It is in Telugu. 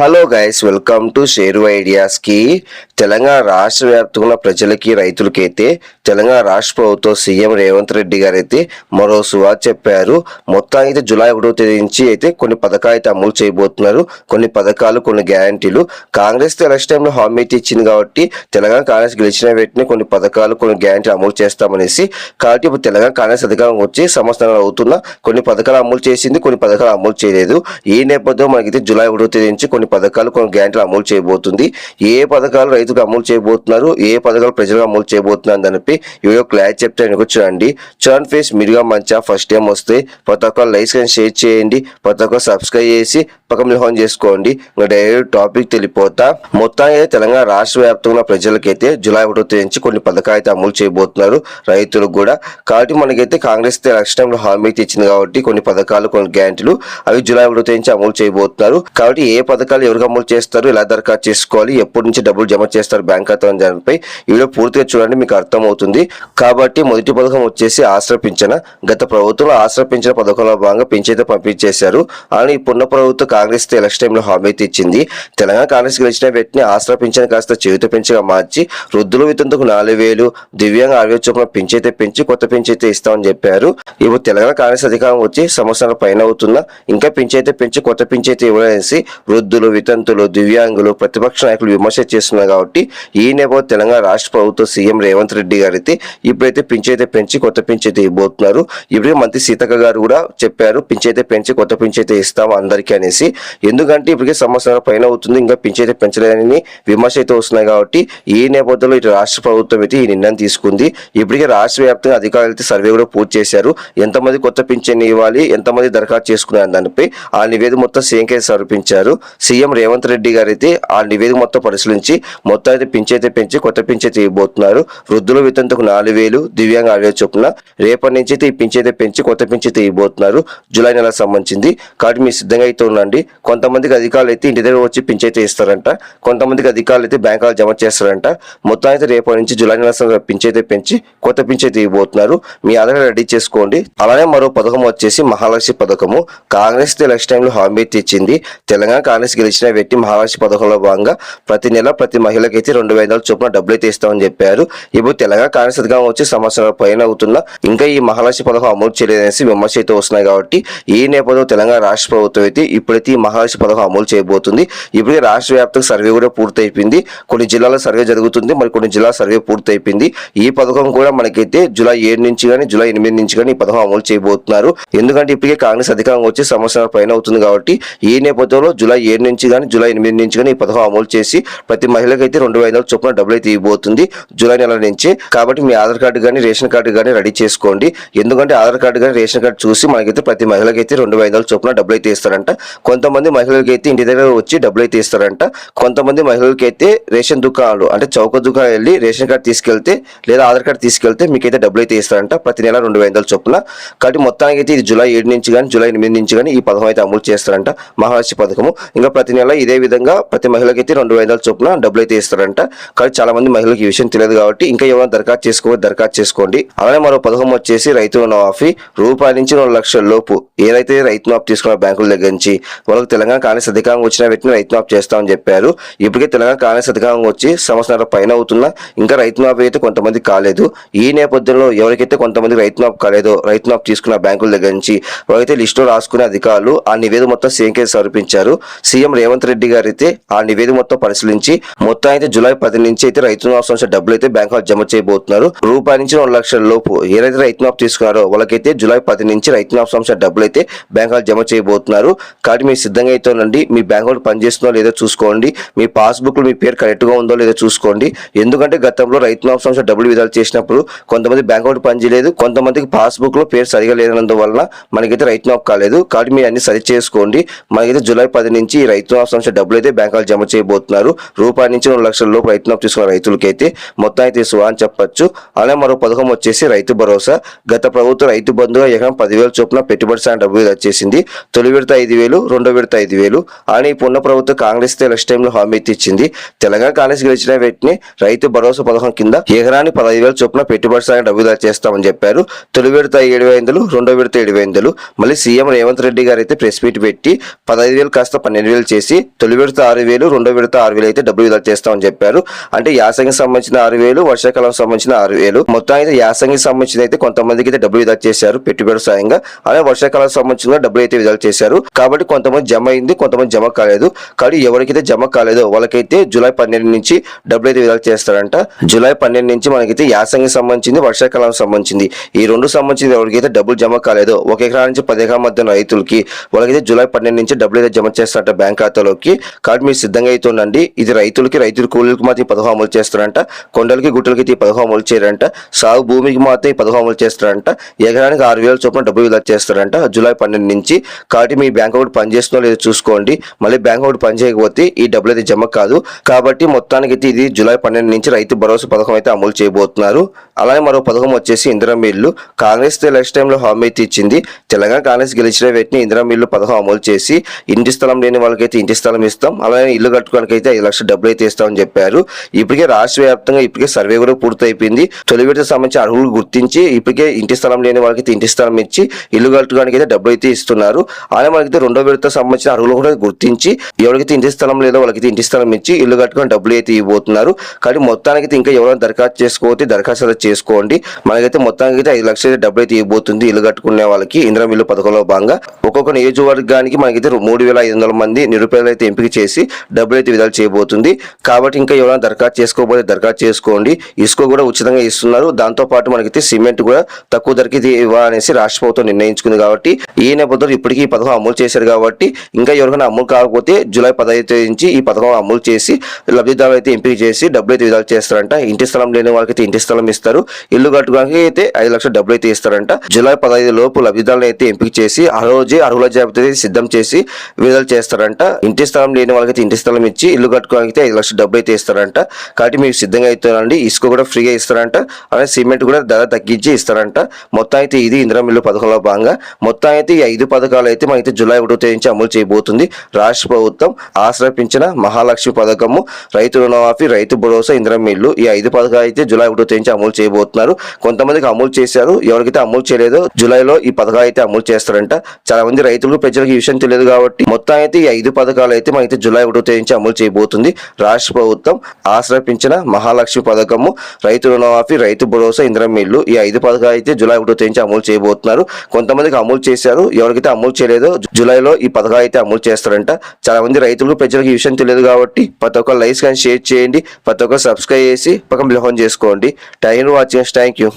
Hello guys welcome to share ఐడియాస్కి Telangana రాష్ట్ర వ్యాప్తంగా ఉన్న ప్రజలకి రైతులకి అయితే తెలంగాణ రాష్ట్ర ప్రభుత్వం సీఎం రేవంత్ రెడ్డి గారు అయితే మరో సువా చెప్పారు. మొత్తం అయితే జూలై ఒకటో తేదీ నుంచి అయితే కొన్ని పథకాలు అయితే అమలు చేయబోతున్నారు. కొన్ని పథకాలు కొన్ని గ్యారంటీలు. కాంగ్రెస్ ఎలక్షన్ టైంలో హామీ అయితే ఇచ్చింది కాబట్టి తెలంగాణ కాంగ్రెస్ గెలిచిన వెంటనే కొన్ని పథకాలు కొన్ని గ్యారంటీ అమలు చేస్తామనేసి కాబట్టి ఇప్పుడు తెలంగాణ కాంగ్రెస్ అధికారం వచ్చి సంవత్సరాలు అవుతున్న. కొన్ని పథకాలు అమలు చేసింది కొన్ని పథకాలు అమలు చేయలేదు. ఈ నేపథ్యంలో మనకైతే జూలై ఒకటో తేదీ నుంచి కొన్ని పథకాలు కొన్ని గ్యారెంటీలు అమలు చేయబోతుంది. ఏ పథకాలు రైతుకు అమలు చేయబోతున్నారు? ఏ పథకాలు ప్రజలకు అమలు చేయబోతున్నారు అని చెప్పి వీడియో క్లారిటీ చెప్తే చూడండి. చూడండి ఫేస్ మీరుగా మంచిగా ఫస్ట్ టైం వస్తే ప్రతి ఒక్కరు లైక్స్ కానీ షేర్ చేయండి. ప్రతి ఒక్కరు సబ్స్క్రైబ్ చేసి పక్కన ఆన్ చేసుకోండి. ఇంకా డైరెక్ట్ టాపిక్ తెలిపోతా మొత్తానికి అయితే తెలంగాణ రాష్ట్ర వ్యాప్తంగా ప్రజలకైతే జూలై ఒకటో తేదీ నుంచి కొన్ని పథకాలు అయితే అమలు చేయబోతున్నారు రైతులకు కూడా. కాబట్టి మనకైతే కాంగ్రెస్ ఎలక్షన్ టైంలో హామీ తెచ్చింది ఇచ్చింది కాబట్టి కొన్ని పథకాలు కొన్ని గ్యారెంటీలు అవి జూలై ఒకటో తేదీ నుంచి అమలు చేయబోతున్నారు. కాబట్టి ఏ పథకాలు ఎవరు అమలు చేస్తారు ఎలా దరఖాస్తు చేసుకోవాలి ఎప్పటి నుంచి డబ్బులు జమ చేస్తారు బ్యాంక్ ఖాతా అని దానిపై వీడియో పూర్తిగా చూడండి మీకు అర్థమవుతుంది. కాబట్టి మొదటి పథకం వచ్చేసి ఆశ్రయ పింఛన. గత ప్రభుత్వంలో ఆశ్రయ పింఛన పథకంలో భాగంగా పింఛైతే పంపించేశారు. అని ఇప్పుడున్న ప్రభుత్వం కాంగ్రెస్ ఎలక్షన్ టైంలో హామీ ఇచ్చింది. తెలంగాణ కాంగ్రెస్ గెలిచిన వ్యక్తిని ఆశ్రయ పింఛన కాస్త చేయుత పెంచగా మార్చి వృద్ధుల వితంతుకు నాలుగు వేలు దివ్యాంగ ఆరోగ్య చొప్పున పింఛైతే పెంచి కొత్త పింఛైతే ఇస్తామని చెప్పారు. ఇప్పుడు తెలంగాణ కాంగ్రెస్ అధికారం వచ్చి సంవత్సరాల పైన అవుతున్నా ఇంకా పింఛైతే పెంచి కొత్త పింఛైతే ఇవ్వలేసి వృద్ధులు వితంతులు దివ్యాంగులు ప్రతిపక్ష నాయకులు విమర్శ చేస్తున్నారు కాబట్టి ఈ నేపథ్యం తెలంగాణ రాష్ట్ర ప్రభుత్వ సీఎం రేవంత్ రెడ్డి గారు అయితే ఇప్పుడైతే పింఛైతే పెంచి కొత్త పింఛైతే ఇవ్వబోతున్నారు. ఇప్పుడే మంత్రి సీతక్క గారు కూడా చెప్పారు పింఛైతే పెంచి కొత్త పింఛైతే ఇస్తాం అందరికీ అనేసి. ఎందుకంటే ఇప్పటికే సంవత్సరాల పైన అవుతుంది ఇంకా పింఛైతే పెంచలేదని విమర్శ అయితే వస్తున్నాయి కాబట్టి ఈ నేపథ్యంలో ఇటు రాష్ట్ర ప్రభుత్వం అయితే ఈ నిర్ణయం తీసుకుంది. ఇప్పటికే రాష్ట్ర వ్యాప్తంగా అధికారులు అయితే సర్వే కూడా పూర్తి చేశారు. ఎంతమంది కొత్త పింఛన్ ఇవ్వాలి ఎంతమంది దరఖాస్తు చేసుకున్నారు దానిపై ఆ నివేదిక మొత్తం సీఎంకే సమర్పించారు. సీఎం రేవంత్ రెడ్డి గారు అయితే ఆ నివేదిక మొత్తం పరిశీలించి మొత్తం అయితే పింఛైతే పెంచి కొత్త పింఛైతే ఇవ్వబోతున్నారు. వృద్ధుల వితంతకు నాలుగు వేలు దివ్యాంగ ఆరు వేలు చొప్పున రేపటి నుంచి అయితే ఈ పింఛైతే పెంచి కొత్త పింఛైతే ఇవ్వబోతున్నారు. జూలై నెలకు సంబంధించింది. కాబట్టి మీరు సిద్ధంగా అయితే ఉండండి. కొంతమందికి అధికారులు అయితే ఇంటి దగ్గర వచ్చి పింఛైతే ఇస్తారంట. కొంతమందికి అధికారులు అయితే బ్యాంకులు జమ చేస్తారంట. మొత్తం అయితే రేపటి నుంచి జూలై నెల పింఛైతే పెంచి కొత్త పింఛైతే ఇవ్వబోతున్నారు. మీ ఆధార్ రెడీ చేసుకోండి. అలానే మరో పథకం వచ్చేసి మహాలక్ష్మి పథకము. కాంగ్రెస్ ఎలక్షన్ టైంలో హామీ అయితే ఇచ్చింది. తెలంగాణ కాంగ్రెస్ గెలిచిన వ్యక్తి మహాలక్ష్మి పథకంలో భాగంగా ప్రతి నెల ప్రతి మహిళకైతే రెండు వేల చొప్పున డబ్బులు అయితే ఇస్తామని చెప్పారు. ఇప్పుడు తెలంగాణ కాంగ్రెస్ అధికారం వచ్చి సంవత్సరాల పైన అవుతున్నా ఇంకా ఈ మహాలక్ష్మి పథకం అమలు చేయలేదనేసి విమర్శ అయితే వస్తున్నాయి కాబట్టి ఈ నేపథ్యంలో తెలంగాణ రాష్ట్ర ప్రభుత్వం అయితే ఇప్పుడైతే ఈ మహాలక్ష్మి పథకం అమలు చేయబోతుంది. ఇప్పటికే రాష్ట్ర వ్యాప్తంగా సర్వే కూడా పూర్తయిపోయింది. కొన్ని జిల్లాల సర్వే జరుగుతుంది. మరి కొన్ని జిల్లాల సర్వే పూర్తయిపోయింది. ఈ పథకం కూడా మనకైతే జూలై ఏడు నుంచి కానీ జూలై ఎనిమిది నుంచి కానీ ఈ పథకం అమలు చేయబోతున్నారు. ఎందుకంటే ఇప్పటికే కాంగ్రెస్ అధికారం వచ్చి సంవత్సరాల పైన అవుతుంది కాబట్టి ఈ నేపథ్యంలో జూలై ఏడు నుంచి కానీ జూలై ఎనిమిది నుంచి కానీ ఈ పథకం అమలు చేసి ప్రతి మహిళకైతే రెండు వేల చొప్పున డబ్బులు అయితే ఇవ్వబోతుంది జూలై నెల నుంచి. కాబట్టి మీ ఆధార్ కార్డు కానీ రేషన్ కార్డు కానీ రెడీ చేసుకోండి. ఎందుకంటే ఆధార్ కార్డు కానీ రేషన్ కార్డు చూసి మనకైతే ప్రతి మహిళకైతే రెండు వేల చొప్పున డబ్బులు అయితే ఇస్తారంట. కొంతమంది మహిళలకైతే ఇంటి దగ్గర వచ్చి డబ్బులు అయితే ఇస్తారంట. కొంతమంది మహిళలకైతే రేషన్ దుకాణాలు అంటే చౌక దుకాణం వెళ్ళి రేషన్ కార్డు తీసుకెళ్తే లేదా ఆధార్ కార్డు తీసుకెళ్తే మీకైతే డబ్బులు అయితే ఇస్తారంట ప్రతి నెల రెండు వేల చొప్పున. కాబట్టి మొత్తానికి అయితే ఇది జూలై ఏడు నుంచి కానీ జూలై ఎనిమిది నుంచి కానీ ఈ పథకం అయితే అమలు చేస్తారంట మహారాష్ట్ర పథకము. ఇంకా ప్రతి నెల ఇదే విధంగా ప్రతి మహిళకైతే రెండు వేల చొప్పున డబ్బులు అయితే ఇస్తారంట. కానీ చాలా మంది మహిళలకు ఈ విషయం తెలియదు కాబట్టి ఇంకా ఎవరైనా దరఖాస్తు చేసుకోవాలి దరఖాస్తు చేసుకోండి. అలానే మరో పథకం వచ్చేసి రైతు రుణమాఫీ. రూపాయి నుంచి రెండు లక్షల లోపు ఏదైతే రైతు మాఫ్ తీసుకున్న బ్యాంకుల దగ్గర నుంచి వాళ్ళకి తెలంగాణ కాంగ్రెస్ అధికారం వచ్చిన వ్యక్తిని రైతు మాఫ్ చేస్తామని చెప్పారు. ఇప్పటికే తెలంగాణ కాంగ్రెస్ అధికారం వచ్చి సంవత్సరాల పైన అవుతున్నా ఇంకా రైతు మాఫీ అయితే కొంతమంది కాలేదు. ఈ నేపథ్యంలో ఎవరికైతే కొంతమంది రైతు మాఫ్ కాలేదో రైతు మాఫ్ తీసుకున్న బ్యాంకుల దగ్గర నుంచి వాళ్ళైతే లిస్టులో రాసుకునే అధికారులు ఆ నివేదిక మొత్తం సీఎంకే సమర్పించారు. సీఎం రేవంత్ రెడ్డి గారు అయితే ఆ నివేదిక మొత్తం పరిశీలించి మొత్తం అయితే జూలై పది నుంచి అయితే రైతు మాఫ్ సంస్థ డబ్బులు అయితే బ్యాంక్ జమ చేయబోతున్నారు. రూపాయి నుంచి రెండు లక్షల లోపు ఏదైతే రైతు మాఫ్ తీసుకున్నారో వాళ్ళకైతే జూలై పది నుంచి రైతు మాఫ్ సంస్థ డబ్బులు అయితే బ్యాంక్ జమ చేయబోతున్నారు. కాబట్టి మీరు సిద్ధంగా అయితే మీ మీ అకౌంట్ పనిచేస్తుందో లేదో చూసుకోండి మీ పాస్బుక్ మీ పేరు కరెక్ట్గా ఉందో లేదో చూసుకోండి. ఎందుకంటే గతంలో రైతు మాఫ్ సంస్థ డబ్బులు విధాలు చేసినప్పుడు కొంతమంది బ్యాంక్ అకౌంట్ పనిచేయలేదు కొంతమందికి పాస్బుక్లో పేరు సరిగా లేనందువలన మనకైతే రైతు మాఫ్ కాలేదు. కాబట్టి మీరు అన్ని సరి చేసుకోండి. మనకైతే జూలై పది నుంచి ఈ రైతు సంస్థ డబ్బులు అయితే బ్యాంకులు జమ చేయబోతున్నారు. రూపాయి నుంచి రెండు లక్షల లోపు రైతు నప్పు తీసుకున్న రైతులకైతే మొత్తం అయితే సువా అని చెప్పొచ్చు. అలానే మరో పథకం వచ్చేసి రైతు భరోసా. గత ప్రభుత్వం రైతు బంధుగా ఎకరం పదివేల చొప్పున పెట్టుబడి సాయం డబ్బులు వచ్చేసింది తొలి విడత ఐదు వేలు రెండో విడత ఐదు వేలు. అని పున్న ప్రభుత్వం కాంగ్రెస్ ఎలక్షన్ టైంలో హామీ ఇచ్చింది. తెలంగాణ కాంగ్రెస్ గెలిచిన వెంటనే రైతు భరోసా పథకం కింద ఎకరాన్ని పదహైదు వేల చొప్పున పెట్టుబడి సాయం డబ్బులు చేస్తామని చెప్పారు. తొలి విడత ఏడు వందలు రెండో విడత ఏడు వందలు. మళ్ళీ సీఎం రేవంత్ రెడ్డి గారు అయితే ప్రెస్ మీట్ పెట్టి పదహైదు వేలు కాస్త పన్నెండు వేలు చేసి తొలి విడత ఆరు వేలు రెండో విడత ఆరు వేలు అయితే డబ్బులు విడుదల చేస్తామని చెప్పారు. అంటే యాసంగి సంబంధించిన ఆరు వేలు వర్షాకాలం సంబంధించిన ఆరు వేలు. మొత్తం అయితే యాసంగి సంబంధించిన అయితే కొంతమందికి అయితే డబ్బులు విడుదల చేశారు పెట్టుబడి సాయంగా అలాగే వర్షాకాలం సంబంధించిన డబ్బులు అయితే విడుదల చేశారు. కాబట్టి కొంతమంది జమ అయింది కొంతమంది జమ కాలేదు. కానీ ఎవరికైతే జమ కాలేదో వాళ్ళకైతే జూలై పన్నెండు నుంచి డబ్బులు అయితే విడుదల చేస్తారంట. జూలై పన్నెండు నుంచి మనకైతే యాసంగి సంబంధించింది వర్షాకాలం సంబంధించింది. ఈ రెండు సంబంధించిన ఎవరికైతే డబ్బులు జమ కాలేదో ఒక ఎకరా నుంచి పది ఎకరా మధ్య రైతులకి వాళ్ళకైతే జూలై పన్నెండు నుంచి డబ్బులు అయితే జమ చేస్తారంట బ్యాంక్ ఖాతాలోకి కాబట్టి మీరు సిద్ధంగా అయితే ఉండండి ఇది రైతులకి రైతుల కూలీలకు మాత్రం ఈ పథకం అమలు చేస్తారంట కొండలకి గుట్టలకి అయితే ఈ పథకం అమలు చేయరంట. సాగు భూమికి మాత్రం ఈ పథకం అమలు చేస్తారంట ఎకరానికి ఆరు వేల చొప్పున డబ్బులు విడుదల చేస్తారంట జూలై పన్నెండు నుంచి కాబట్టి మీ బ్యాంక్ అకౌంట్ పనిచేస్తుందో లేదో చూసుకోండి. మళ్ళీ బ్యాంక్ అకౌంట్ పనిచేయకపోతే ఈ డబ్బులు అయితే జమ కాదు. కాబట్టి మొత్తానికి అయితే ఇది జూలై పన్నెండు నుంచి రైతు భరోసా పథకం అయితే అమలు చేయబోతున్నారు. అలానే మరో పథకం వచ్చేసి ఇందిరా మిల్లు. కాంగ్రెస్ ఎలక్షన్ టైంలో హామీ అయితే ఇచ్చింది. తెలంగాణ కాంగ్రెస్ గెలిచిన వ్యక్తిని ఇందిరా మిల్లు పథకం అమలు చేసి ఇంటి స్థలం లేని వాళ్ళకి అయితే ఇంటి స్థలం ఇస్తాం. అలానే ఇల్లు కట్టుకోవడానికి అయితే ఐదు లక్షల డబ్బులు అయితే ఇస్తామని చెప్పారు. ఇప్పటికే రాష్ట్ర వ్యాప్తంగా ఇప్పటికే సర్వే కూడా పూర్తయిపోయింది. తొలి విడత సంబంధించి అర్హులు గుర్తించి ఇప్పటికే ఇంటి స్థలం లేని వాళ్ళకి ఇంటి స్థలం ఇచ్చి ఇల్లు కట్టుకోవడానికి అయితే డబ్బులు అయితే ఇస్తున్నారు. అలానే మనకైతే రెండో విడత సంబంధించిన అర్హులు కూడా గుర్తించి ఎవరికైతే ఇంటి స్థలం లేదో వాళ్ళకి ఇంటి స్థలం ఇచ్చి ఇల్లు కట్టుకొని డబ్బులు అయితే ఇవ్వబోతున్నారు. కానీ మొత్తానికి ఇంకా ఎవరైనా దరఖాస్తు చేసుకోకపోతే దరఖాస్తు చేసుకోండి. మనకైతే మొత్తానికి అయితే ఐదు లక్షల డబ్బులు అయితే ఇవ్వబోతుంది ఇల్లు కట్టుకునే వాళ్ళకి. ఇంద్రం ఇల్లు పథకంలో భాగంగా ఒక్కొక్క నియోజకవర్గానికి మనకైతే మూడు వేల ఐదు వందల మంది నిరుపేదలు అయితే ఎంపిక చేసి డబ్బులు అయితే విడుదల చేయబోతుంది. కాబట్టి ఇంకా ఎవరైనా దరఖాస్తు చేసుకోకపోతే దరఖాస్తు చేసుకోండి. ఇసుక కూడా ఉచితంగా ఇస్తున్నారు. దాంతో పాటు మనకైతే సిమెంట్ కూడా తక్కువ ధరకి ఇవ్వాలనేసి రాష్ట్ర ప్రభుత్వం నిర్ణయించుకుంది కాబట్టి ఈ నేపథ్యంలో ఇప్పటికీ ఈ పథకం అమలు చేశారు కాబట్టి ఇంకా ఎవరికైనా అమలు కాకపోతే జూలై పదహైదు తేదీ నుంచి ఈ పథకం అమలు చేసి లబ్ధిదారులు అయితే ఎంపిక చేసి డబ్బులు అయితే విడుదల చేస్తారంట. ఇంటి స్థలం లేని వాళ్ళకైతే ఇంటి స్థలం ఇస్తారు. ఇల్లు కట్టుకోవడానికి అయితే ఐదు లక్షల డబ్బులు అయితే ఇస్తారంట. జూలై పదహైదు లోపు లబ్ధిదారులు అయితే ఎంపిక చేసి ఆ రోజే అర్హుల జాబితా సిద్ధం చేసి విడుదల చేస్తారంట. ఇంటి స్థలం లేని వాళ్ళకైతే ఇంటి స్థలం ఇచ్చి ఇల్లు కట్టుకోవడానికి అయితే ఐదు లక్షల డబ్బులు అయితే ఇస్తారంట. కాబట్టి మీరు సిద్ధంగా అవుతారండి ఇసుక కూడా ఫ్రీగా ఇస్తారంట. అలాగే సిమెంట్ కూడా ధర తగ్గించి ఇస్తారంట. మొత్తం అయితే ఇది ఇందిరా మిల్లు పథకంలో భాగంగా. మొత్తం అయితే ఈ ఐదు పథకాలు అయితే మనకి జూలై ఒకటో తేదీ నుంచి అమలు చేయబోతుంది. రాష్ట్ర ప్రభుత్వం ఆశ్రయ మహాలక్ష్మి పథకము రైతు రుణమాఫీ రైతు భరోసా ఇందిరా మిల్లు ఈ ఐదు పథకాలు అయితే జూలై ఒకటో తేదీ నుంచి అమలు చేయబోతున్నారు. కొంతమందికి అమలు చేశారు. ఎవరికైతే అమలు చేయలేదో జూలైలో ఈ పథకాలు అయితే అమలు చేస్తారంట. చాలా మంది రైతులకు ప్రజలకు ఈ విషయం తెలియదు కాబట్టి మొత్తం అయితే ఈ ఐదు పథకాలు అయితే మనకి జూలై ఒకటో తేదీ నుంచి అమలు చేయబోతుంది. రాష్ట్ర ప్రభుత్వం ఆశ్రపించిన మహాలక్ష్మి పథకము రైతు రుణమాఫీ రైతు భరోసా ఇందిరా మిల్లు ఈ ఐదు పథకాలు అయితే జూలై ఒకటో తేదీ నుంచి అమలు చేయబోతున్నారు. కొంతమందికి అమలు చేశారు ఎవరికైతే అమలు చేయలేదో జూలైలో ఈ పథకాలు అయితే అమలు చేస్తారంట. చాలా మంది రైతులకు ప్రజలకు ఈ విషయం తెలియదు కాబట్టి ప్రతి ఒక్క లైక్స్ కానీ షేర్ చేయండి. ప్రతి ఒక్క సబ్స్క్రైబ్ చేసి పక్కన బిల్హోన్ చేసుకోండి. Time watching. Thank you.